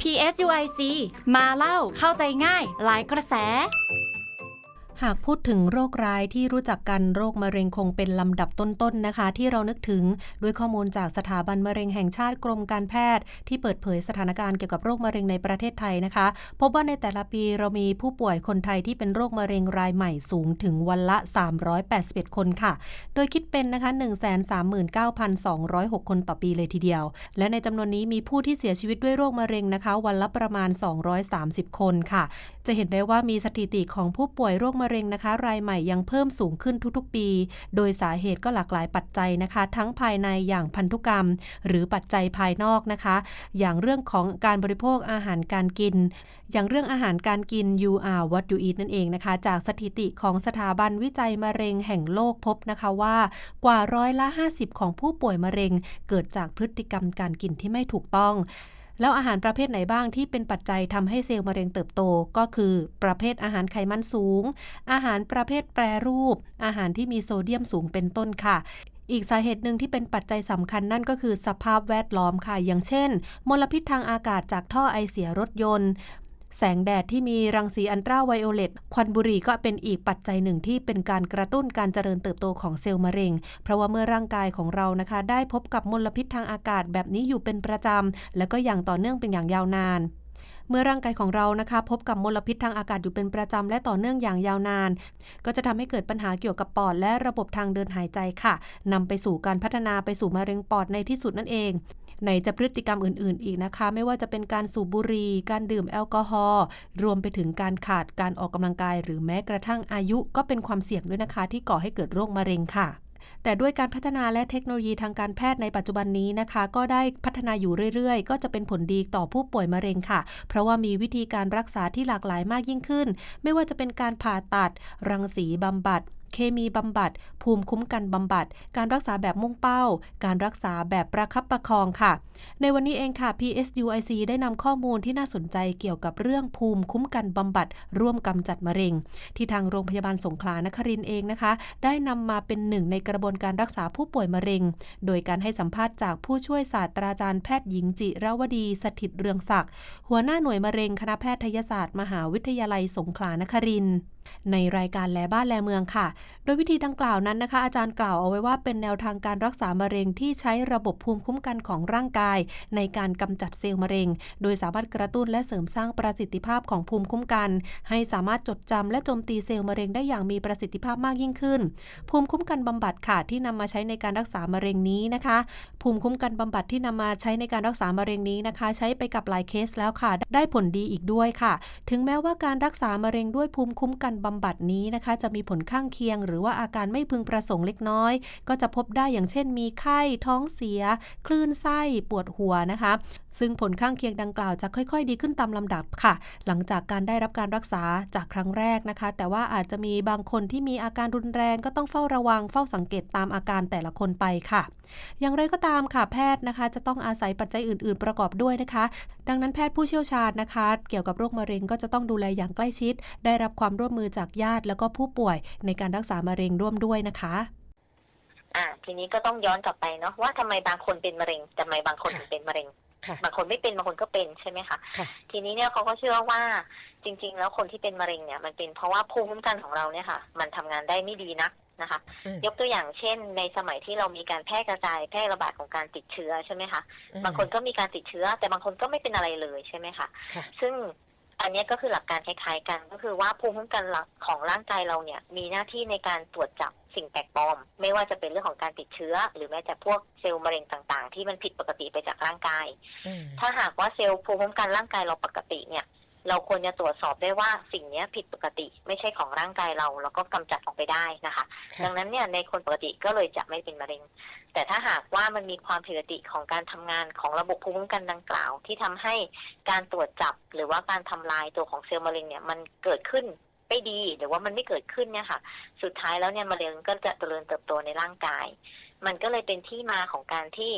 PSUIC มาเล่าเข้าใจง่าย หลายกระแส หากพูดถึงโรคร้ายที่รู้จักกันโรคมะเร็งคงเป็นลำดับต้นๆนะคะ ที่เรานึกถึงด้วยข้อมูลจากสถาบันมะเร็งแห่งชาติกรมการแพทย์ ที่เปิดเผยสถานการณ์เกี่ยวกับโรคมะเร็งในประเทศไทยนะคะ พบว่าในแต่ละปีเรามีผู้ป่วยคนไทยที่เป็นโรคมะเร็งรายใหม่สูงถึงวันละ 381 คนค่ะ โดยคิดเป็นนะคะ 139,206 คนต่อปีเลยทีเดียว และในจำนวนนี้มีผู้ที่เสียชีวิตด้วยโรคมะเร็งนะคะ วันละประมาณ 230 คนค่ะ จะเห็นได้ว่ามีสถิติของผู้ป่วยโรคมะเร็งนะคะ รายใหม่ยังเพิ่มสูงขึ้นทุกๆปี โดยสาเหตุก็หลากหลายปัจจัยนะคะ ทั้งภายในอย่างพันธุกรรม หรือปัจจัยภายนอกนะคะ อย่างเรื่องของการบริโภคอาหารการกิน อย่างเรื่องอาหารการกิน you are what you eat นั่นเองนะคะ จากสถิติของสถาบันวิจัยมะเร็งแห่งโลกพบนะคะว่ากว่าร้อยละ 50 ของผู้ป่วยมะเร็ง เกิดจากพฤติกรรมการกินที่ไม่ถูกต้อง แล้วอาหารประเภทไหนบ้างที่เป็นปัจจัยทำให้เซลล์มะเร็งเติบโต ก็คือ ประเภทอาหารไขมันสูง อาหารประเภทแปรรูป อาหารที่มีโซเดียมสูงเป็นต้นค่ะอีกสาเหตุหนึ่งที่เป็นปัจจัยสำคัญนั่นก็คือสภาพแวดล้อมค่ะ อย่างเช่น มลพิษทางอากาศจากท่อไอเสียรถยนต์ แสงแดดที่มีรังสีอันตราไวโอเลตควันบุหรี่ก็เป็นอีกปัจจัยหนึ่งที่เป็นการกระตุ้นการเจริญเติบโตของเซลล์มะเร็ง เพราะว่าเมื่อร่างกายของเรานะคะ ได้พบกับมลพิษทางอากาศแบบนี้อยู่เป็นประจำ และก็อย่างต่อเนื่องเป็นอย่างยาวนานเมื่อร่างกายของเรานะคะพบกับมลพิษทางอากาศอยู่เป็นประจำและต่อเนื่องอย่างยาวนาน ก็จะทำให้เกิดปัญหาเกี่ยวกับปอดและระบบทางเดินหายใจค่ะนำไปสู่การพัฒนาไปสู่มะเร็งปอดในที่สุดนั่นเอง ในจะพฤติกรรมอื่น ๆ อีกนะคะ ไม่ว่าจะเป็นการสูบบุหรี่ การดื่มแอลกอฮอล์ รวมไปถึงการขาดการออกกำลังกาย หรือแม้กระทั่งอายุก็เป็นความเสี่ยงด้วยนะคะ ที่ก่อให้เกิดโรคมะเร็งค่ะแต่ด้วยการพัฒนาและเทคโนโลยีทางการแพทย์ในปัจจุบันนี้นะคะ ก็ได้พัฒนาอยู่เรื่อยๆ ก็จะเป็นผลดีต่อผู้ป่วยมะเร็งค่ะ เพราะว่ามีวิธีการรักษาที่หลากหลายมากยิ่งขึ้น ไม่ว่าจะเป็นการผ่าตัด รังสีบำบัด เคมีบำบัด ภูมิคุ้มกันบำบัด การรักษาแบบมุ่งเป้า การรักษาแบบประคับประคองค่ะ ในวันนี้เองค่ะ PSUIC ได้นำข้อมูลที่น่าสนใจเกี่ยวกับเรื่องภูมิคุ้มกันบำบัด ร่วมกำจัดมะเร็ง ที่ทางโรงพยาบาลสงขลานครินเองนะคะ ได้นำมาเป็นหนึ่งในกระบวนการรักษาผู้ป่วยมะเร็ง โดยการให้สัมภาษณ์จากผู้ช่วยศาสตราจารย์แพทย์หญิงจิรวดี สถิตเรืองศักดิ์หัวหน้าหน่วยมะเร็งคณะแพทยศาสตร์ มหาวิทยาลัยสงขลานครินทร์ ในรายการแลบ้านแลเมืองค่ะ โดยวิธีดังกล่าวนั้นนะคะ อาจารย์กล่าวเอาไว้ว่าเป็นแนวทางการรักษามะเร็งที่ใช้ระบบภูมิคุ้มกันของร่างกาย ในการกำจัดเซลล์มะเร็ง โดยสามารถกระตุ้นและเสริมสร้างประสิทธิภาพของภูมิคุ้มกัน ให้สามารถจดจำและโจมตีเซลล์มะเร็งได้อย่างมีประสิทธิภาพมากยิ่งขึ้น ภูมิคุ้มกันบำบัดค่ะที่นำมาใช้ในการรักษามะเร็งนี้นะคะ ภูมิคุ้มกันบำบัดที่นำมาใช้ในการรักษามะเร็งนี้นะคะ ใช้ไปกับหลายเคสแล้วค่ะ ได้ผลดีอีกด้วยค่ะ ถึงแม้ว่าการรักษามะเร็งด้วยภูมิคุ้มกันบำบัดนี้นะคะ จะมีผลข้างเคียง หรือว่าอาการไม่พึงประสงค์เล็กน้อย ก็จะพบได้อย่างเช่นมีไข้ท้องเสีย คลื่นไส้ปวดหัวนะคะ ซึ่งผลข้างเคียงดังกล่าวจะค่อย ๆ ดีขึ้นตามลำดับค่ะ หลังจากการได้รับการรักษาจากครั้งแรกนะคะ แต่ว่าอาจจะมีบางคนที่มีอาการรุนแรงก็ต้องเฝ้าระวังเฝ้าสังเกตตามอาการแต่ละคนไปค่ะ อย่างไรก็ตามค่ะแพทย์นะคะ จะต้องอาศัยปัจจัยอื่น ๆ ประกอบด้วยนะคะ ดังนั้นแพทย์ผู้เชี่ยวชาญนะคะ เกี่ยวกับโรคมะเร็งก็จะต้องดูแลอย่างใกล้ชิด ได้รับความร่วมมือจากญาติ แล้วก็ผู้ป่วยในการรักษามะเร็งร่วมด้วยนะคะอ่าทีนี้ก็ต้องย้อนกลับไปเนาะว่าทำไมบางคนเป็นมะเร็งทำไมบางคนถึงเป็นมะเร็ง บางคนไม่เป็นบางคนก็เป็นใช่ไหมคะค่ะทีนี้เนี่ยเขาก็เชื่อว่าจริง ๆ แล้วคนที่เป็นมะเร็งเนี่ยมันเป็นเพราะว่าภูมิคุ้มกันของเราเนี่ยค่ะ มันทำงานได้ไม่ดีนักนะคะอืมยกตัวอย่างเช่น ในสมัยที่เรามีการแพร่กระจายแพร่ระบาดของการติดเชื้อใช่ไหมคะบางคนก็มีการติดเชื้อ แต่บางคนก็ไม่เป็นอะไรเลยใช่ไหมคะค่ะซึ่ง อันเนี้ยก็คือหลักการคล้ายๆกันก็คือว่าภูมิคุ้มกันหลักของร่างกายเราเนี่ยมีหน้าที่ในการตรวจจับสิ่งแปลกปลอม ไม่ว่าจะเป็นเรื่องของการติดเชื้อ หรือแม้แต่พวกเซลล์มะเร็งต่างๆ ที่มันผิดปกติไปจากร่างกายอืมถ้าหากว่าเซลล์ภูมิคุ้มกันร่างกายเราปกติเนี่ย เราควรจะตรวจสอบได้ว่าสิ่งเนี้ยผิดปกติ ไม่ใช่ของร่างกายเราแล้วก็กำจัดออกไปได้นะคะค่ะดังนั้นเนี่ยในคนปกติก็เลยจะไม่เป็นมะเร็ง แต่ถ้าหากว่ามันมีความผิดปกติของการทำงานของระบบภูมิคุ้มกันดังกล่าว ที่ทำให้การตรวจจับหรือว่าการทำลายตัวของเซลล์มะเร็งเนี่ยมันเกิดขึ้นไม่ดีหรือว่ามันไม่เกิดขึ้นเนี่ยค่ะ สุดท้ายแล้วเนี่ยมะเร็งก็จะเจริญเติบโตในร่างกาย มันก็เลยเป็นที่มาของการที่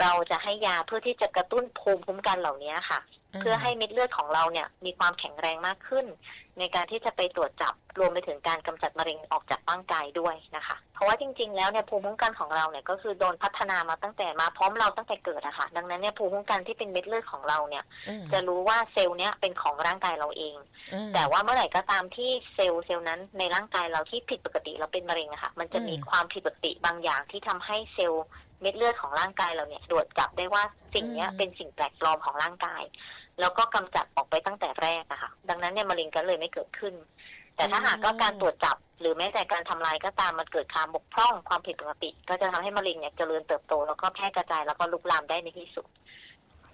เราจะให้ยาเพื่อที่จะกระตุ้นภูมิคุ้มกันเหล่านี้ค่ะ เพื่อให้เม็ดเลือดของเราเนี่ยมีความแข็งแรงมากขึ้น ในการที่จะไปตรวจจับรวมไปถึงการกำจัดมะเร็งออกจากร่างกายด้วยนะคะ เพราะว่าจริง ๆ แล้วเนี่ยภูมิคุ้มกันของเราเนี่ยก็คือโดนพัฒนามาตั้งแต่มาพร้อมเราตั้งแต่เกิดอะค่ะดังนั้นเนี่ยภูมิคุ้มกันที่เป็นเม็ดเลือดของเราเนี่ยอืมจะรู้ว่าเซลล์เนี้ยเป็นของร่างกายเราเองอืมแต่ว่าเมื่อไหร่ก็ตามที่เซลล์เซลล์นั้นในร่างกายเราที่ผิดปกติเราเป็นมะเร็งอะค่ะมันจะมีอืมความผิดปกติบางอย่างที่ทำให้เซลล์เม็ดเลือดของร่างกายเราเนี่ยตรวจจับได้ว่าสิ่งเนี้ยอืมเป็นสิ่งแปลกปลอมของร่างกาย แล้วก็กำจัดออกไปตั้งแต่แรกอะค่ะ ดังนั้นเนี่ยมะเร็งก็เลยไม่เกิดขึ้น แต่ถ้าหากว่าการตรวจจับ หรือแม้แต่การทำลายก็ตามมันเกิดความบกพร่องความผิดปกติ ก็จะทำให้มะเร็งเนี่ยเจริญเติบโต แล้วก็แพร่กระจายแล้วก็ลุกลามได้ในที่สุด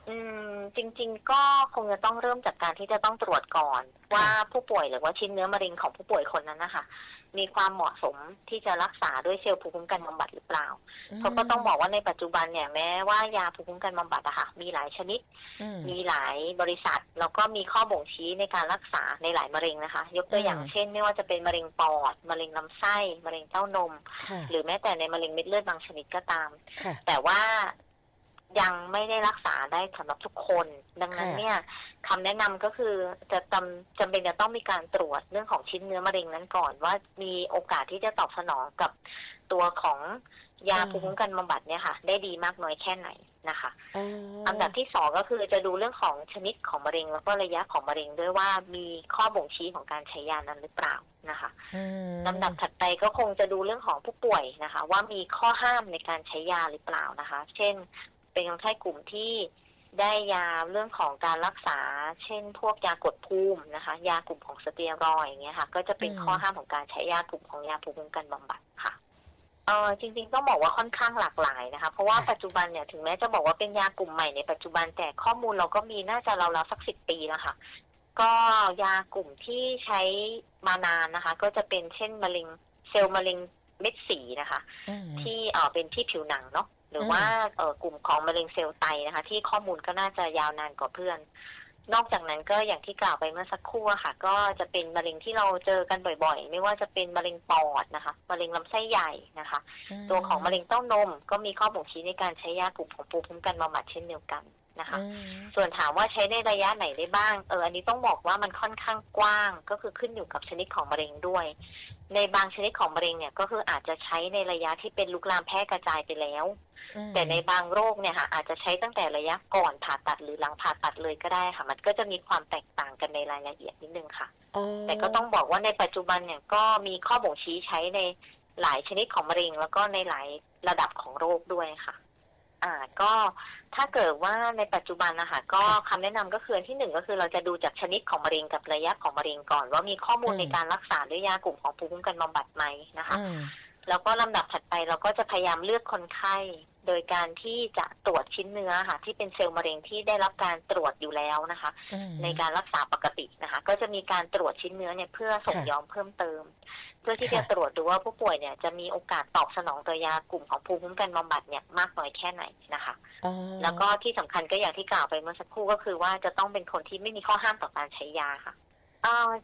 อืม จริง ๆ ก็คงจะต้องเริ่มจากการที่จะต้องตรวจก่อน ว่าผู้ป่วยหรือว่าชิ้นเนื้อมะเร็งของผู้ป่วยคนนั้นนะคะ มีความเหมาะสมที่จะรักษาด้วยเซลล์ภูมิคุ้มกันบำบัดหรือเปล่าเพราะก็ต้องบอกว่าในปัจจุบันเนี่ยแม้ว่ายาภูมิคุ้มกันบำบัดอะค่ะมีหลายชนิดอืมมีหลายบริษัท แล้วก็มีข้อบ่งชี้ในการรักษาในหลายมะเร็งนะคะ ยกตัวอย่างอืมเช่น ไม่ว่าจะเป็นมะเร็งปอดมะเร็งลำไส้มะเร็งเต้านมค่ะหรือแม้แต่ในมะเร็งเม็ดเลือดบางชนิดก็ตามค่ะแต่ว่า ยังไม่ได้รักษาได้สำหรับทุกคน ดังนั้นค่ะเนี่ยคำแนะนำก็คือจะจำจำเป็นจะต้องมีการตรวจเรื่องของชิ้นเนื้อมะเร็งนั้นก่อน ว่ามีโอกาสที่จะตอบสนองกับตัวของยาภูมิคุ้มกันบำบัดเนี่ยค่ะ ได้ดีมากน้อยแค่ไหนนะคะอ๋ออันดับที่สองก็คือจะดูเรื่องของชนิดของมะเร็ง แล้วก็ระยะของมะเร็งด้วยว่ามีข้อบ่งชี้ของการใช้ยานั้นหรือเปล่านะคะอืมลำดับถัดไปก็คงจะดูเรื่องของผู้ป่วยนะคะ ว่ามีข้อห้ามในการใช้ยาหรือเปล่านะคะ เช่น เป็นคนไข้กลุ่มที่ได้ยาเรื่องของการรักษา เช่น พวกยากดภูมินะคะ ยากลุ่มของสเตียรอยด์อย่างเงี้ยค่ะ ก็จะเป็นข้อห้ามของการใช้ยากลุ่มของยาภูมิคุ้มกันบำบัดค่ะเออจริงๆต้องบอกว่าค่อนข้างหลากหลายนะคะ เพราะว่าปัจจุบันเนี่ยถึงแม้จะบอกว่าเป็นยากลุ่มใหม่ในปัจจุบันแต่ข้อมูลเราก็มีน่าจะราวๆสักสิบปีแล้วค่ะ ก็ยากลุ่มที่ใช้มานานนะคะ ก็จะเป็นเช่นมะเร็งเซลล์มะเร็งเม็ดสีนะคะอืมที่เออเป็นที่ผิวหนังเนาะ หรืออมว่าเออกลุ่มของมะเร็งเซลล์ไตนะคะ ที่ข้อมูลก็น่าจะยาวนานกว่าเพื่อน นอกจากนั้นก็อย่างที่กล่าวไปเมื่อสักครู่อะค่ะ ก็จะเป็นมะเร็งที่เราเจอกันบ่อยๆ ไม่ว่าจะเป็นมะเร็งปอดนะคะมะเร็งลำไส้ใหญ่นะคะ ตัวของมะเร็งเต้านม ก็มีข้อบ่งชี้ในการใช้ยากลุ่มของภูมิคุ้มกันบำบัดเช่นเดียวกันนะคะอืมส่วนถามว่าใช้ในระยะไหนได้บ้าง เออ อันนี้ต้องบอกว่ามันค่อนข้างกว้าง ก็คือขึ้นอยู่กับชนิดของมะเร็งด้วย ในบางชนิดของมะเร็งเนี่ย ก็คืออาจจะใช้ในระยะที่เป็นลุกลามแพร่กระจายไปแล้วอืม แต่ในบางโรคเนี่ยค่ะอาจจะใช้ตั้งแต่ระยะก่อนผ่าตัดหรือหลังผ่าตัดเลยก็ได้ค่ะ มันก็จะมีความแตกต่างกันในรายละเอียดนิดนึงค่ะอ๋อแต่ก็ต้องบอกว่าในปัจจุบันเนี่ยก็มีข้อบ่งชี้ใช้ในหลายชนิดของมะเร็ง แล้วก็ในหลายระดับของโรคด้วยค่ะ อ่าก็ถ้าเกิดว่าในปัจจุบันนะคะก็คำแนะนำก็คืออันที่หนึ่งก็คือเราจะดูจากชนิดของมะเร็งกับระยะของมะเร็งก่อน ว่ามีข้อมูลในการรักษาด้วยยากลุ่มของภูมิคุ้มกันบำบัดไหมนะคะอืมแล้วก็ลำดับถัดไปเราก็จะพยายามเลือกคนไข้ โดยการที่จะตรวจชิ้นเนื้อค่ะ ที่เป็นเซลล์มะเร็งที่ได้รับการตรวจอยู่แล้วนะคะอืมในการรักษาปกตินะคะ ก็จะมีการตรวจชิ้นเนื้อเนี่ยเพื่อส่งค่ะยอมเพิ่มเติม เพื่อที่ค่ะจะตรวจดูว่าผู้ป่วยเนี่ยจะมีโอกาสตอบสนองต่อยากลุ่มของภูมิคุ้มกันบำบัดเนี่ยมากน้อยแค่ไหนนะคะอ๋อแล้วก็ที่สำคัญก็อย่างที่กล่าวไปเมื่อสักครู่ก็คือว่าจะต้องเป็นคนที่ไม่มีข้อห้ามต่อการใช้ยาค่ะเอ่อ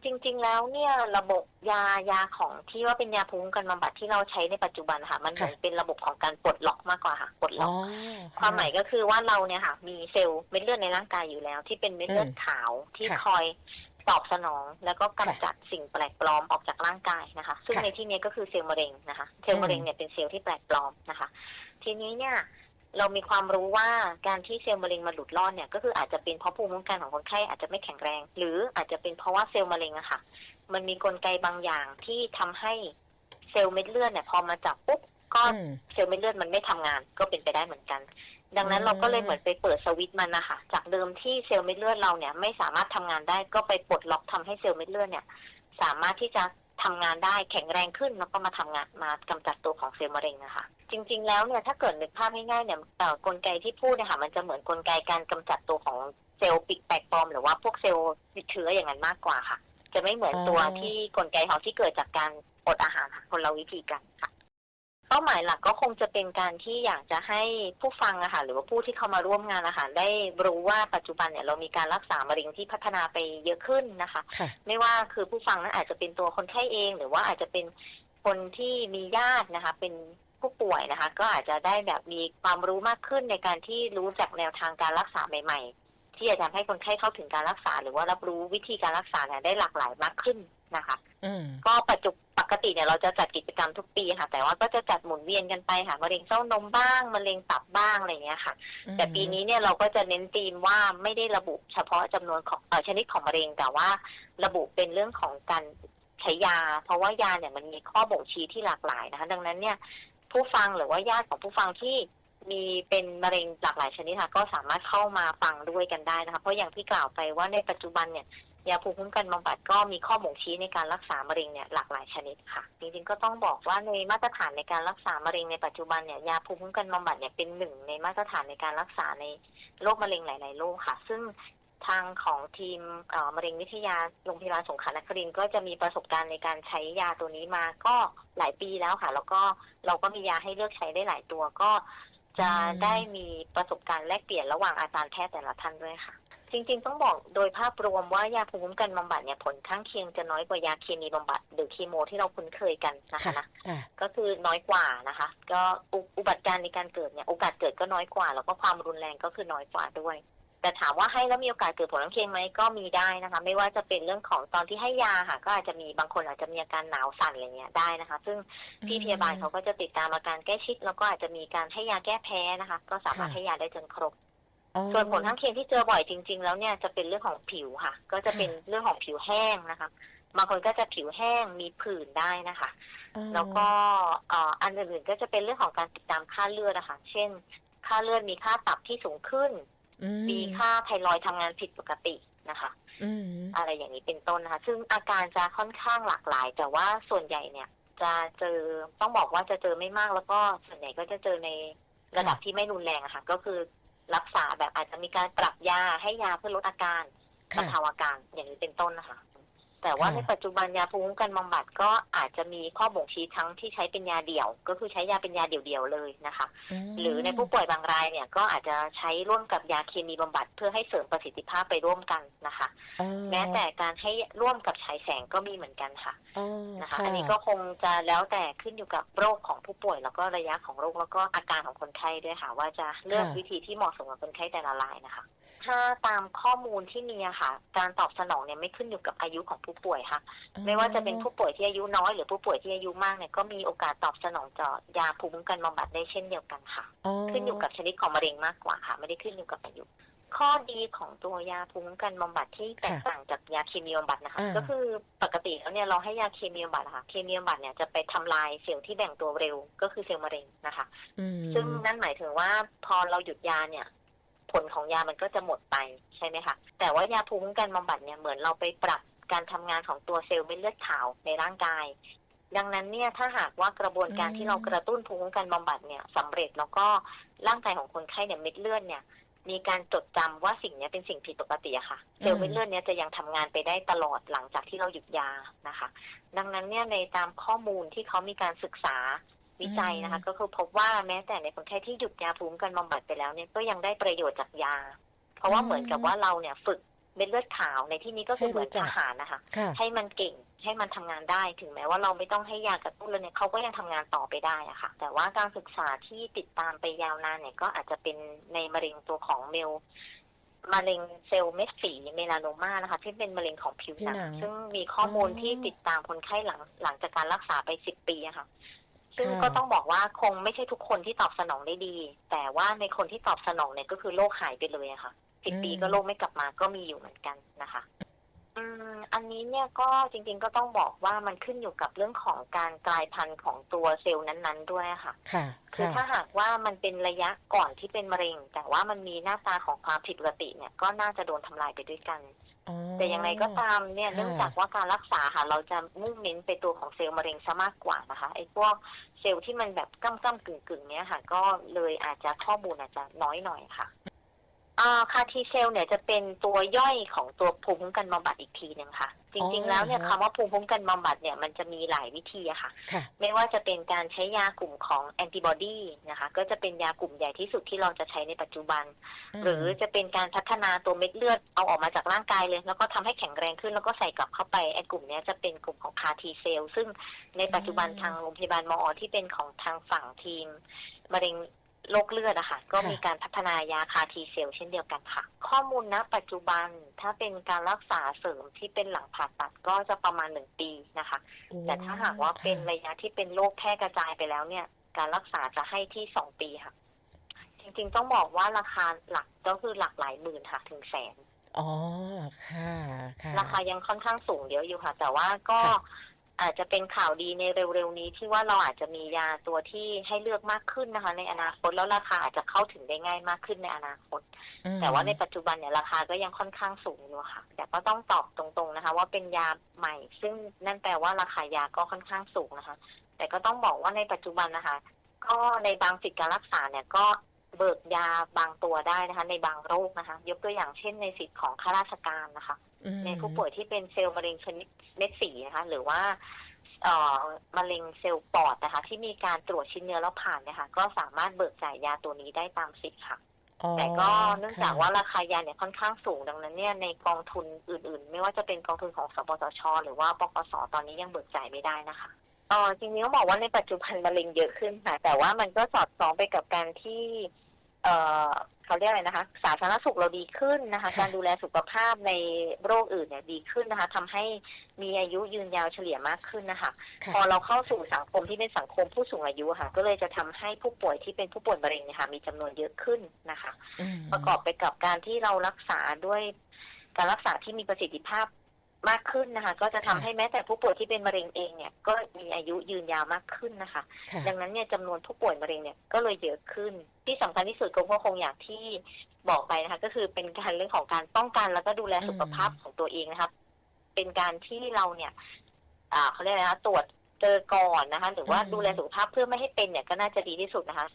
จริง ๆ แล้วเนี่ยระบบยายาของที่ว่าเป็นยาภูมิคุ้มกันบำบัดที่เราใช้ในปัจจุบันค่ะ มันเหมือนเป็นระบบของการปลดล็อกมากกว่าค่ะปลดล็อ๋ออกความหมายก็คือว่าเราเนี่ยค่ะ มีเซลล์เม็ดเลือดในร่างกายอยู่แล้ว ที่เป็นเม็ดเลือดอืมขาวที่ค่ะคอยตอบสนองแล้วก็กำจัดสิ่งแปลกปลอมออกจากร่างกายนะคะ ซึ่งค่ะในที่นี้ก็คือเซลล์มะเร็งนะคะ เซลล์มะเร็งอืมเนี่ยเป็นเซลล์ที่แปลกปลอมนะคะ ทีนี้เนี่ย เรามีความรู้ว่าการที่เซลล์มะเร็งมาหลุดรอดเนี่ยก็คืออาจจะเป็นเพราะภูมิคุ้มกันของคนไข้อาจจะไม่แข็งแรง หรืออาจจะเป็นเพราะว่าเซลล์มะเร็งอะค่ะ มันมีกลไกบางอย่างที่ทำให้เซลล์เม็ดเลือดเนี่ยพอมาจับปุ๊บก็อืมเซลล์เม็ดเลือดมันไม่ทำงานก็เป็นไปได้เหมือนกัน ดังนั้นอืมเราก็เลยเหมือนไปเปิดสวิตช์มันนะคะจากเดิมที่เซลล์เม็ดเลือดเราเนี่ยไม่สามารถทำงานได้ก็ไปปลดล็อกทำให้เซลล์เม็ดเลือดเนี่ย สามารถที่จะ ทำงานได้แข็งแรงขึ้นแล้วก็มาทำงานมากำจัดตัวของเซลล์มะเร็งนะคะจริง ๆ แล้วเนี่ยถ้าเกิดนึกภาพง่ายๆเนี่ยเอ่อกลไกที่พูดเนี่ยค่ะมันจะเหมือนกลไกการกำจัดตัวของเซลล์ปิดแปลกปลอมหรือว่าพวกเซลล์ติดเชื้ออย่างนั้นมากกว่าค่ะ จะไม่เหมือนตัวอ๋อที่กลไกของที่เกิดจากการอดอาหารค่ะคนละวิธีกันค่ะ เป้าหมายหลักก็คงจะเป็นการที่อยากจะให้ผู้ฟังอะค่ะหรือว่าผู้ที่เข้ามาร่วมงานอาหารได้รู้ว่าปัจจุบันเนี่ยเรามีการรักษามะเร็งที่พัฒนาไปเยอะขึ้นนะคะค่ะไม่ว่าคือผู้ฟังนั้นอาจจะเป็นตัวคนไข้เอง หรือว่าอาจจะเป็นคนที่มีญาตินะคะ เป็นผู้ป่วยนะคะ ก็อาจจะได้แบบมีความรู้มากขึ้นในการที่รู้จักแนวทางการรักษาใหม่ ๆ ที่จะทำให้คนไข้เข้าถึงการรักษา หรือว่ารับรู้วิธีการรักษาเนี่ยได้หลากหลายมากขึ้นนะคะ อืม ก็ปัจจุปกติเนี่ยเราจะจัดกิจกรรมทุกปีค่ะ แต่ว่าก็จะจัดหมุนเวียนกันไปค่ะมะเร็งเต้านมบ้างมะเร็งตับบ้างอะไรอย่างเงี้ยค่ะ แต่ปีนี้เนี่ยเราก็จะเน้นธีมว่าไม่ได้ระบุเฉพาะจำนวนของเอ่อชนิดของมะเร็งแต่ว่าระบุเป็นเรื่องของการใช้ยา เพราะว่ายาเนี่ยมันมีข้อบ่งชี้ที่หลากหลายนะคะ ดังนั้นเนี่ยผู้ฟังหรือว่าญาติของผู้ฟังที่ มีเป็นมะเร็งหลากหลายชนิดค่ะก็สามารถเข้ามาฟังด้วยกันได้นะคะ เพราะอย่างที่กล่าวไปว่าในปัจจุบันเนี่ยยาภูมิคุ้มกันบำบัดก็มีข้อบ่งชี้ในการรักษามะเร็งเนี่ยหลากหลายชนิดค่ะ จริงๆก็ต้องบอกว่าในมาตรฐานในการรักษามะเร็งในปัจจุบันเนี่ยยาภูมิคุ้มกันบำบัดเนี่ยเป็นหนึ่งในมาตรฐานในการรักษาในโรคมะเร็งหลาย ๆ โรคค่ะ ซึ่งทางของทีมเอ่อมะเร็งวิทยาโรงพยาบาลสงขลานครินก็จะมีประสบการณ์ในการใช้ยาตัวนี้มาก็หลายปีแล้วค่ะ แล้วก็เราก็มียาให้เลือกใช้ได้หลายตัว ก็ จะอืมได้มีประสบการณ์แลกเปลี่ยนระหว่างอาจารย์แพทย์แต่ละท่านด้วยค่ะ จริง ๆ ต้องบอกโดยภาพรวมว่ายาภูมิคุ้มกันบำบัดเนี่ยผลข้างเคียงจะน้อยกว่ายาเคมีบำบัดหรือคีโมที่เราคุ้นเคยกันนะคะค่ะนะค่ะก็คือน้อยกว่านะคะ ก็อุอุบัติการณ์ในการเกิดเนี่ยโอกาสเกิดก็น้อยกว่า แล้วก็ความรุนแรงก็คือน้อยกว่าด้วย แต่ถามว่าให้แล้วมีโอกาสเกิดผลข้างเคียงไหมก็มีได้นะคะ ไม่ว่าจะเป็นเรื่องของตอนที่ให้ยาค่ะ ก็อาจจะมีบางคนอาจจะมีอาการหนาวสั่นอะไรเงี้ยได้นะคะ ซึ่งพี่พยาบาลเขาก็จะติดตามอาการใกล้ชิด แล้วก็อาจจะมีการให้ยาแก้แพ้นะคะ ก็สามารถค่ะให้ยาได้จนครบอ๋อส่วนผลข้างเคียงที่เจอบ่อยจริง ๆ แล้วเนี่ยจะเป็นเรื่องของผิวค่ะ ก็จะเป็นเรื่องของผิวแห้งนะคะบางคนก็จะผิวแห้งมีผื่นได้นะคะอ๋อแล้วก็เอ่ออันอื่นๆก็จะเป็นเรื่องของการติดตามค่าเลือดนะคะเช่น ค่าเลือดมีค่าตับที่สูงขึ้นอื มีค่าไทรอยด์ทำงานผิดปกตินะคะอืมอะไรอย่างนี้เป็นต้นนะคะ ซึ่งอาการจะค่อนข้างหลากหลาย แต่ว่าส่วนใหญ่เนี่ย จะเจอต้องบอกว่าจะเจอไม่มากแล้วก็ส่วนใหญ่ก็จะเจอในระดับที่ไม่รุนแรงอะค่ะ ก็คือรักษาแบบอาจจะมีการปรับยาให้ยาเพื่อลดอาการบรค่ะรเทาอาการอย่างนี้เป็นต้นนะคะ แต่ว่าค่ะ ในปัจจุบันยาภูมิคุ้มกันบำบัดก็อาจจะมีข้อบ่งชี้ทั้งที่ใช้เป็นยาเดี่ยว ก็คือใช้ยาเป็นยาเดี่ยวๆเลยนะคะ มหรือในผู้ป่วยบางรายเนี่ยก็อาจจะใช้ร่วมกับยาเคมีบำบัดเพื่อให้เสริมประสิทธิภาพไปร่วมกันนะคะอ๋อแม้แต่การให้ร่วมกับฉายแสงก็มีเหมือนกันค่ะอ๋อนะคะ อันนี้ก็คงจะแล้วแต่ขึ้นอยู่กับโรคของผู้ป่วยแล้วก็ระยะของโรคแล้วก็อาการของคนไข้ด้วยค่ะ ว่าจะเลือกวิธีที่เหมาะสมกับคนไข้แต่ละรายนะคะ ถ้าตามข้อมูลที่มีอะค่ะ การตอบสนองเนี่ยไม่ขึ้นอยู่กับอายุของผู้ป่วยค่ะ ไม่ว่าจะเป็นผู้ป่วยที่อายุน้อยหรือผู้ป่วยที่อายุมากเนี่ยก็มีโอกาสตอบสนองต่อยาภูมิคุ้มกันบำบัดได้เช่นเดียวกันค่ะ ขึ้นอยู่กับชนิดของมะเร็งมากกว่าค่ะ ไม่ได้ขึ้นอยู่กับอายุ ข้อดีของตัวยาภูมิคุ้มกันบำบัดที่แตกต่างจากยาเคมีบำบัดนะคะอ่าก็คือปกติแล้วเนี่ยเราให้ยาเคมีบำบัดอะค่ะ เคมีบำบัดเนี่ยจะไปทำลายเซลล์ที่แบ่งตัวเร็ว ก็คือเซลล์มะเร็งนะคะอืมซึ่งนั่นหมายถึงว่าพอเราหยุดยาเนี่ย ผลของยามันก็จะหมดไปใช่ไหมคะแต่ว่ายาภูมิคุ้มกันบำบัดเนี่ยเหมือนเราไปปรับการทำงานของตัวเซลล์เม็ดเลือดขาวในร่างกาย ดังนั้นเนี่ยถ้าหากว่ากระบวนการที่เรากระตุ้นภูมิคุ้มกันบำบัดเนี่ยสำเร็จแล้วก็ร่างกายของคนไข้เนี่ยเม็ดเลือดเนี่ยมีการจดจำว่าสิ่งนี้เป็นสิ่งผิดปกติอะค่ะเซลล์เม็ดเลือดเนี้ยจะยังทำงานไปได้ตลอดหลังจากที่เราหยุดยานะคะ ดังนั้นเนี่ยในตามข้อมูลที่เขามีการศึกษา วิจัยนะคะ ก็คือพบว่าแม้แต่ในคนไข้ที่หยุดยาภูมิคุ้มกันบำบัดไปแล้วเนี่ยก็ยังได้ประโยชน์จากยา เพราะว่าเหมือนกับว่าเราเนี่ยฝึกเม็ดเลือดขาวในที่นี้ก็คือเหมือนทหารนะคะค่ะให้มันเก่งให้มันทำงานได้ถึงแม้ว่าเราไม่ต้องให้ยากระตุ้นเลยเนี่ยเขาก็ยังทำงานต่อไปได้อะค่ะ แต่ว่าการศึกษาที่ติดตามไปยาวนานเนี่ยก็อาจจะเป็นในมะเร็งตัวของเมลมะเร็งเซลล์เม็ดสีเมลาโนมานะคะ ที่เป็นมะเร็งของผิวหนังผิวหนังซึ่งมีข้อมูลอ๋อที่ติดตามคนไข้หลังหลังจากการรักษาไปสิบปีอะค่ะ ซึ่งค่ะก็ต้องบอกว่าคงไม่ใช่ทุกคนที่ตอบสนองได้ดี แต่ว่าในคนที่ตอบสนองเนี่ยก็คือโรคหายไปเลยอะค่ะสิบปีก็โรคไม่กลับมาก็มีอยู่เหมือนกันนะคะอืมอันนี้เนี่ยก็จริงๆก็ต้องบอกว่ามันขึ้นอยู่กับเรื่องของการกลายพันธุ์ของตัวเซลล์นั้นๆ ด้วยค่ะ ค่ะ คือค่ะถ้าหากว่ามันเป็นระยะก่อนที่เป็นมะเร็ง แต่ว่ามันมีหน้าตาของความผิดปกติเนี่ยก็น่าจะโดนทำลายไปด้วยกันอ๋อแต่อย่างไรก็ตามเนี่ยค่ะเนื่องจากว่าการรักษาค่ะเราจะมุ่งเน้นไปตัวของเซลล์มะเร็งซะมากกว่านะคะไอ้พวก เซลล์ที่มันแบบก้ำก้ำกึ่งกึ่งเนี้ยค่ะ ก็เลยอาจจะข้อมูลอาจจะน้อยหน่อยค่ะอ่าคาทีเซลเนี่ยจะเป็นตัวย่อยของตัวภูมิคุ้มกันบำบัดอีกทีหนึ่งค่ะ จริงอ๋อๆแล้วเนี่ยเหรอคำว่าภูมิคุ้มกันบำบัดเนี่ยมันจะมีหลายวิธีอะค่ะ ค่ะ ไม่ว่าจะเป็นการใช้ยากลุ่มของแอนติบอดีนะคะ ก็จะเป็นยากลุ่มใหญ่ที่สุดที่เราจะใช้ในปัจจุบัน หรือจะเป็นการพัฒนาตัวเม็ดเลือดเอาออกมาจากร่างกายเลย แล้วก็ทำให้แข็งแรงขึ้นแล้วก็ใส่กลับเข้าไปไอ้กลุ่มเนี้ยจะเป็นกลุ่มของคาทีเซลซึ่งในปัจจุบันอืมทางโรงพยาบาลมอ ที่เป็นของทางฝั่งทีมมะเร็ง โรคเลือดอะค่ะก็ค่ะมีการพัฒนายาคาทีเซลเช่นเดียวกันค่ะ ข้อมูลณปัจจุบันถ้าเป็นการรักษาเสริมที่เป็นหลังผ่าตัดก็จะประมาณหนึ่งปีนะคะโอ้แต่ถ้าหากว่าเป็นค่ะระยะที่เป็นโรคแพร่กระจายไปแล้วเนี่ย การรักษาจะให้ที่สองปีค่ะ จริงๆต้องบอกว่าราคาหลักก็คือหลักหลายหมื่นค่ะถึงแสนอ๋อค่ะค่ะ ราคายังค่อนข้างสูงเยอะอยู่ค่ะ แต่ว่าก็ค่ะ อาจจะเป็นข่าวดีในเร็วๆนี้ที่ว่าเราอาจจะมียาตัวที่ให้เลือกมากขึ้นนะคะ ในอนาคตแล้วราคาอาจจะเข้าถึงได้ง่ายมากขึ้นในอนาคตอืมแต่ว่าในปัจจุบันเนี่ยราคาก็ยังค่อนข้างสูงอยู่ค่ะ แต่ก็ต้องตอบตรงๆนะคะ ว่าเป็นยาใหม่ ซึ่งนั่นแปลว่าราคายาก็ค่อนข้างสูงนะคะ แต่ก็ต้องบอกว่าในปัจจุบันนะคะ ก็ในบางสิทธิการรักษาเนี่ยก็เบิกยาบางตัวได้นะคะ ในบางโรคนะคะ ยกตัวอย่างเช่นในสิทธิของข้าราชการนะคะอืม ในผู้ป่วยที่เป็นเซลล์มะเร็งชนิดเม็ดสีนะคะ หรือว่าเอ่อมะเร็งเซลล์ปอดนะคะ ที่มีการตรวจชิ้นเนื้อแล้วผ่านเนี่ยค่ะก็สามารถเบิกจ่ายยาตัวนี้ได้ตามสิทธิ์ค่ะอ๋อแต่ก็เนื่องจากค่ะว่าราคายาเนี่ยค่อนข้างสูงดังนั้นเนี่ยในกองทุนอื่นๆ ไม่ว่าจะเป็นกองทุนของสปสช หรือว่าปกสตอนนี้ยังเบิกจ่ายไม่ได้นะคะเออจริงๆต้องบอกว่าในปัจจุบันมะเร็งเยอะขึ้นค่ะแต่ว่ามันก็สอดคล้องไปกับการที่ เออเขาเรียกอะไรนะคะ สาธารณสุขเราดีขึ้นนะคะค่ะการดูแลสุขภาพในโรคอื่นเนี่ยดีขึ้นนะคะทำให้มีอายุยืนยาวเฉลี่ยมากขึ้นนะคะค่ะพอเราเข้าสู่สังคมที่เป็นสังคมผู้สูงอายุอะค่ะ ก็เลยจะทำให้ผู้ป่วยที่เป็นผู้ป่วยมะเร็งเนี่ยค่ะ มีจำนวนเยอะขึ้นนะคะอืมประกอบไปกับการที่เรารักษาด้วยการรักษาที่มีประสิทธิภาพ มากขึ้นนะคะ ก็จะทำให้แม้แต่ผู้ป่วยที่เป็นมะเร็งเองเนี่ย ก็มีอายุยืนยาวมากขึ้นนะคะค่ะดังนั้นเนี่ยจำนวนผู้ป่วยมะเร็งเนี่ยก็เลยเยอะขึ้น ที่สำคัญที่สุดก็คงอย่างที่บอกไปนะคะ ก็คือเป็นการเรื่องของการป้องกันแล้วก็ดูแลสุขภาพของตัวเองนะครับเป็นการที่เราเนี่ยอ่าเขาเรียกอะไรนะคะตรวจเจอก่อนนะคะ หรือว่าอืมดูแลสุขภาพเพื่อไม่ให้เป็นเนี่ยก็น่าจะดีที่สุดนะคะ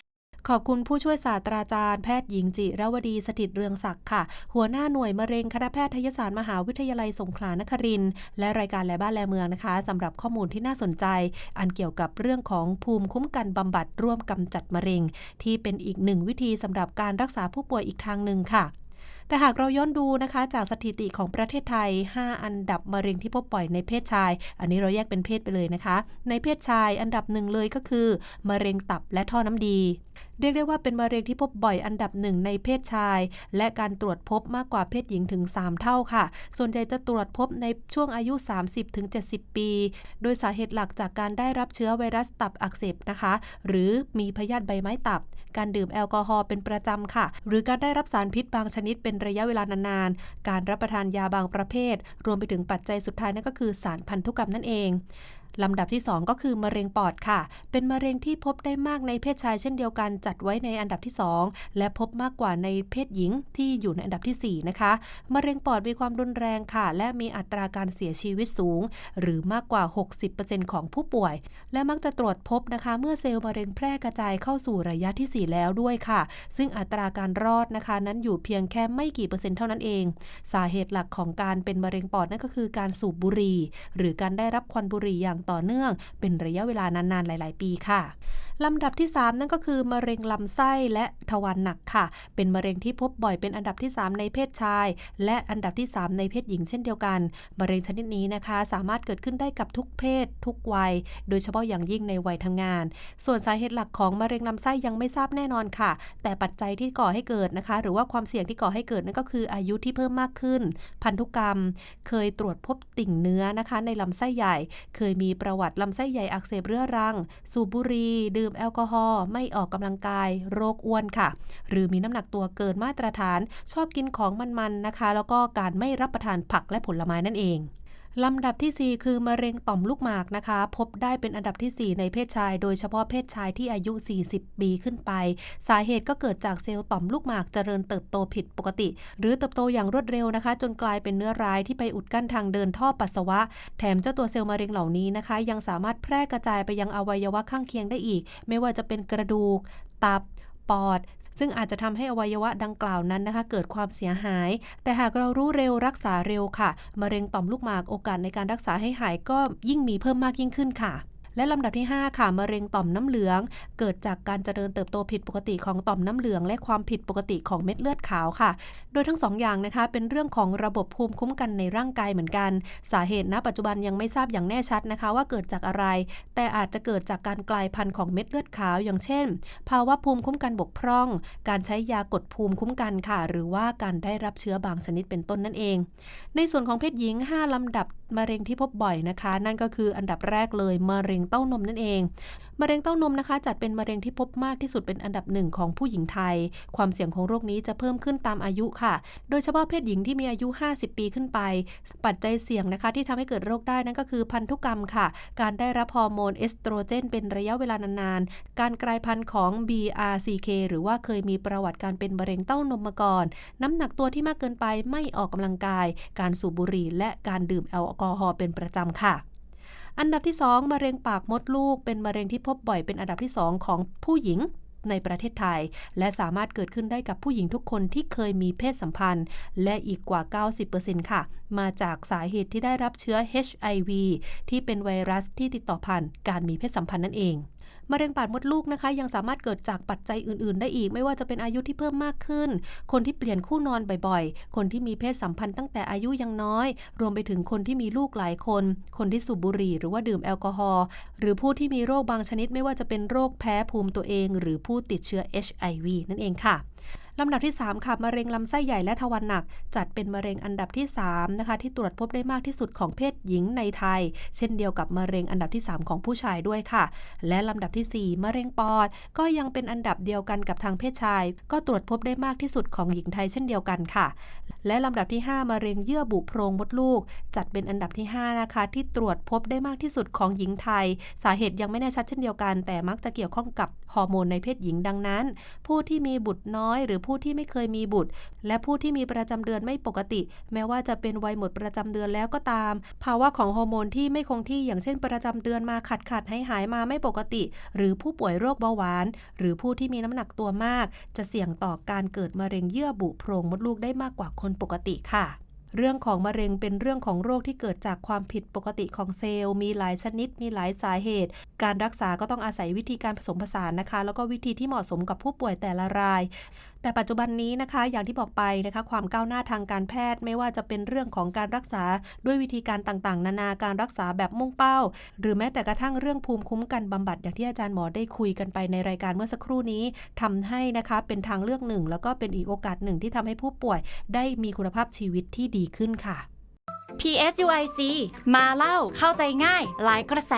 ขอบคุณผู้ช่วยศาสตราจารย์แพทย์หญิงจิรวดีสถิตเรืองศักดิ์ค่ะ หัวหน้าหน่วยมะเร็งคณะแพทยศาสตร์มหาวิทยาลัยสงขลานครินทร์และรายการแลบ้านแลเมืองนะคะสำหรับข้อมูลที่น่าสนใจ อันเกี่ยวกับเรื่องของภูมิคุ้มกันบำบัดร่วมกำจัดมะเร็ง ที่เป็นอีกหนึ่งวิธีสำหรับการรักษาผู้ป่วยอีกทางหนึ่งค่ะแต่หากเราย้อนดูนะคะจากสถิติของประเทศไทย 5 อันดับมะเร็งที่พบบ่อยในเพศชาย อันนี้เราแยกเป็นเพศไปเลยนะคะ ในเพศชายอันดับหนึ่งเลยก็คือ มะเร็งตับและท่อน้ำดี เรียกได้ว่าเป็นมะเร็งที่พบบ่อยอันดับหนึ่งในเพศชาย และการตรวจพบมากกว่าเพศหญิงถึง 3 เท่าค่ะ ส่วนใหญ่จะตรวจพบในช่วงอายุ 30-70 ปี โดยสาเหตุหลักจากการได้รับเชื้อไวรัสตับอักเสบนะคะ หรือมีพยาธิใบไม้ตับ การดื่มแอลกอฮอล์เป็นประจำค่ะ หรือการได้รับสารพิษบางชนิดเป็นระยะเวลานานๆ การรับประทานยาบางประเภท รวมไปถึงปัจจัยสุดท้ายนั่นก็คือสารพันธุกรรมนั่นเอง ลำดับที่ 2 ก็คือมะเร็งปอดค่ะ เป็นมะเร็งที่พบได้มากในเพศชายเช่นเดียวกันจัดไว้ในอันดับที่ 2 และพบมากกว่าในเพศหญิงที่อยู่ในอันดับทีสี่ 4 นะคะ มะเร็งปอดมีความรุนแรงค่ะ และมีอัตราการเสียชีวิตสูง หรือมากกว่า 60%ของผู้ป่วย และมักจะตรวจพบนะคะ เมื่อเซลล์มะเร็งแพร่กระจายเข้าสู่ระยะทีสี่ 4 แล้วด้วยค่ะ ซึ่งอัตราการรอดนะคะ นั้นอยู่เพียงแค่ไม่กี่เปอร์เซ็นต์เท่านั้นเอง สาเหตุหลักของการเป็นมะเร็งปอดนั่นก็คือการสูบบุหรี่หรือการได้รับควันบุหรี่อย่างต่อเนื่อง เป็นระยะเวลานานๆหลาย ๆ ปีค่ะ ลำดับที่ 3 นั่นก็คือมะเร็งลำไส้และทวารหนักค่ะ เป็นมะเร็งที่พบบ่อยเป็นอันดับที่ 3 ในเพศชาย และอันดับที่ 3 ในเพศหญิงเช่นเดียวกัน มะเร็งชนิดนี้นะคะ สามารถเกิดขึ้นได้กับทุกเพศ ทุกวัย โดยเฉพาะอย่างยิ่งในวัยทำงาน ส่วนสาเหตุหลักของมะเร็งลำไส้ยังไม่ทราบแน่นอนค่ะ แต่ปัจจัยที่ก่อให้เกิดนะคะ หรือว่าความเสี่ยงที่ก่อให้เกิดนั่นก็คืออายุที่เพิ่มมากขึ้น พันธุกรรม เคยตรวจพบติ่งเนื้อนะคะ ในลำไส้ใหญ่ เคยมีประวัติลำไส้ใหญ่อักเสบเรื้อรัง สูบบุหรี่ดื่มแอลกอฮอล์ไม่ออกกำลังกายโรคอ้วนค่ะ หรือมีน้ำหนักตัวเกินมาตรฐาน ชอบกินของมันๆนะคะ แล้วก็การไม่รับประทานผักและผลไม้นั่นเอง ลำดับทีสี่ 4 คือมะเร็งต่อมลูกหมากนะคะ พบได้เป็นอันดับทีสี่ 4 ในเพศชาย โดยเฉพาะเพศชายที่อายุ 40 ปีขึ้นไป สาเหตุก็เกิดจากเซลล์ต่อมลูกหมากเจริญเติบโตผิดปกติ หรือเติบโตอย่างรวดเร็วนะคะ จนกลายเป็นเนื้อร้ายที่ไปอุดกั้นทางเดินท่อปัสสาวะ แถมเจ้าตัวเซลล์มะเร็งเหล่านี้นะคะ ยังสามารถแพร่กระจายไปยังอวัยวะข้างเคียงได้อีก ไม่ว่าจะเป็นกระดูก ตับ ปอด ซึ่งอาจจะทำให้อวัยวะดังกล่าวนั้นนะคะ เกิดความเสียหาย แต่หากเรารู้เร็วรักษาเร็วค่ะมะเร็งต่อมลูกหมากโอกาสในการรักษาให้หายก็ยิ่งมีเพิ่มมากยิ่งขึ้นค่ะ และลำดับที่ 5 ค่ะ มะเร็งต่อมน้ำเหลือง เกิดจากการเจริญเติบโตผิดปกติของต่อมน้ำเหลือง และความผิดปกติของเม็ดเลือดขาวค่ะ โดยทั้งสองอย่างนะคะเป็นเรื่องของระบบภูมิคุ้มกันในร่างกายเหมือนกัน สาเหตุณปัจจุบันยังไม่ทราบอย่างแน่ชัดนะคะ ว่าเกิดจากอะไร แต่อาจจะเกิดจากการกลายพันธุ์ของเม็ดเลือดขาวอย่างเช่น ภาวะภูมิคุ้มกันบกพร่อง การใช้ยากดภูมิคุ้มกันค่ะ หรือว่าการได้รับเชื้อบางชนิดเป็นต้นนั่นเอง ในส่วนของเพศหญิง 5 ลำดับมะเร็งที่พบบ่อยนะคะ นั่นก็คืออันดับแรกเลยมะเร็งเต้านมนั่นเอง มะเร็งเต้านมนะคะ จัดเป็นมะเร็งที่พบมากที่สุดเป็นอันดับหนึ่งของผู้หญิงไทย ความเสี่ยงของโรคนี้จะเพิ่มขึ้นตามอายุค่ะ โดยเฉพาะเพศหญิงที่มีอายุ 50 ปีขึ้นไป ปัจจัยเสี่ยงนะคะ ที่ทำให้เกิดโรคได้นั่นก็คือพันธุกรรมค่ะ การได้รับฮอร์โมนเอสโตรเจน เป็นระยะเวลานานๆ การกลายพันธุ์ของ BRCK หรือว่าเคยมีประวัติการเป็นมะเร็งเต้านมมาก่อน น้ำหนักตัวที่มากเกินไปไม่ออกกำลังกาย การสูบบุหรี่และการดื่มแอลกอฮอล์เป็นประจำค่ะ อันดับที่ 2 มะเร็งปากมดลูก เป็นมะเร็งที่พบบ่อยเป็นอันดับที่ 2 ของผู้หญิงในประเทศไทย และสามารถเกิดขึ้นได้กับผู้หญิงทุกคนที่เคยมีเพศสัมพันธ์ และอีกกว่า 90%ค่ะ มาจากสาเหตุที่ได้รับเชื้อ HIV ที่เป็นไวรัสที่ติดต่อผ่านการมีเพศสัมพันธ์นั่นเอง มะเร็งปากมดลูกนะคะ ยังสามารถเกิดจากปัจจัยอื่น ๆ ได้อีก ไม่ว่าจะเป็นอายุที่เพิ่มมากขึ้น คนที่เปลี่ยนคู่นอนบ่อยๆ คนที่มีเพศสัมพันธ์ตั้งแต่อายุยังน้อย รวมไปถึงคนที่มีลูกหลายคน คนที่สูบบุหรี่ หรือว่าดื่มแอลกอฮอล์หรือผู้ที่มีโรคบางชนิดไม่ว่าจะเป็นโรคแพ้ภูมิตัวเอง หรือผู้ติดเชื้อ HIV นั่นเองค่ะ ลำดับที่ 3 ค่ะ มะเร็งลำไส้ใหญ่และทวารหนัก จัดเป็นมะเร็งอันดับที่ 3 นะคะ ที่ตรวจพบได้มากที่สุดของเพศหญิงในไทย เช่นเดียวกับมะเร็งอันดับที่ 3 ของผู้ชายด้วยค่ะ และลำดับทีสี่ 4 มะเร็งปอด ก็ยังเป็นอันดับเดียวกันกับทางเพศชาย ก็ตรวจพบได้มากที่สุดของหญิงไทยเช่นเดียวกันค่ะ และลำดับที่ 5 มะเร็งเยื่อบุโพรงมดลูก จัดเป็นอันดับที่ 5 นะคะ ที่ตรวจพบได้มากที่สุดของหญิงไทย สาเหตุยังไม่แน่ชัดเช่นเดียวกัน แต่มักจะเกี่ยวข้องกับฮอร์โมนในเพศหญิงดังนั้น ผู้ที่มีบุตรน้อยหรือผู้ที่ไม่เคยมีบุตร และผู้ที่มีประจำเดือนไม่ปกติ แม้ว่าจะเป็นวัยหมดประจำเดือนแล้วก็ตาม ภาวะของฮอร์โมนที่ไม่คงที่อย่างเช่นประจำเดือนมาขัดขัดหายหายมาไม่ปกติ หรือผู้ป่วยโรคเบาหวาน หรือผู้ที่มีน้ำหนักตัวมาก จะเสี่ยงต่อการเกิดมะเร็งเยื่อบุโพรงมดลูกได้มากกว่าคนปกติค่ะเรื่องของมะเร็งเป็นเรื่องของโรคที่เกิดจากความผิดปกติของเซลล์ มีหลายชนิด มีหลายสาเหตุ การรักษาก็ต้องอาศัยวิธีการผสมผสานนะคะ แล้วก็วิธีที่เหมาะสมกับผู้ป่วยแต่ละราย แต่ปัจจุบันนี้นะคะ อย่างที่บอกไปนะคะ ความก้าวหน้าทางการแพทย์ไม่ว่าจะเป็นเรื่องของการรักษาด้วยวิธีการต่างๆ นานาการรักษาแบบมุ่งเป้า หรือแม้แต่กระทั่งเรื่องภูมิคุ้มกันบำบัดอย่างที่อาจารย์หมอได้คุยกันไปในรายการเมื่อสักครู่นี้ทำให้นะคะเป็นทางเลือกหนึ่ง แล้วก็เป็นอีกโอกาสหนึ่งที่ทำให้ผู้ป่วย ได้มีคุณภาพชีวิตที่ดีขึ้นค่ะ PSUIC มาเล่าเข้าใจง่าย หลายกระแส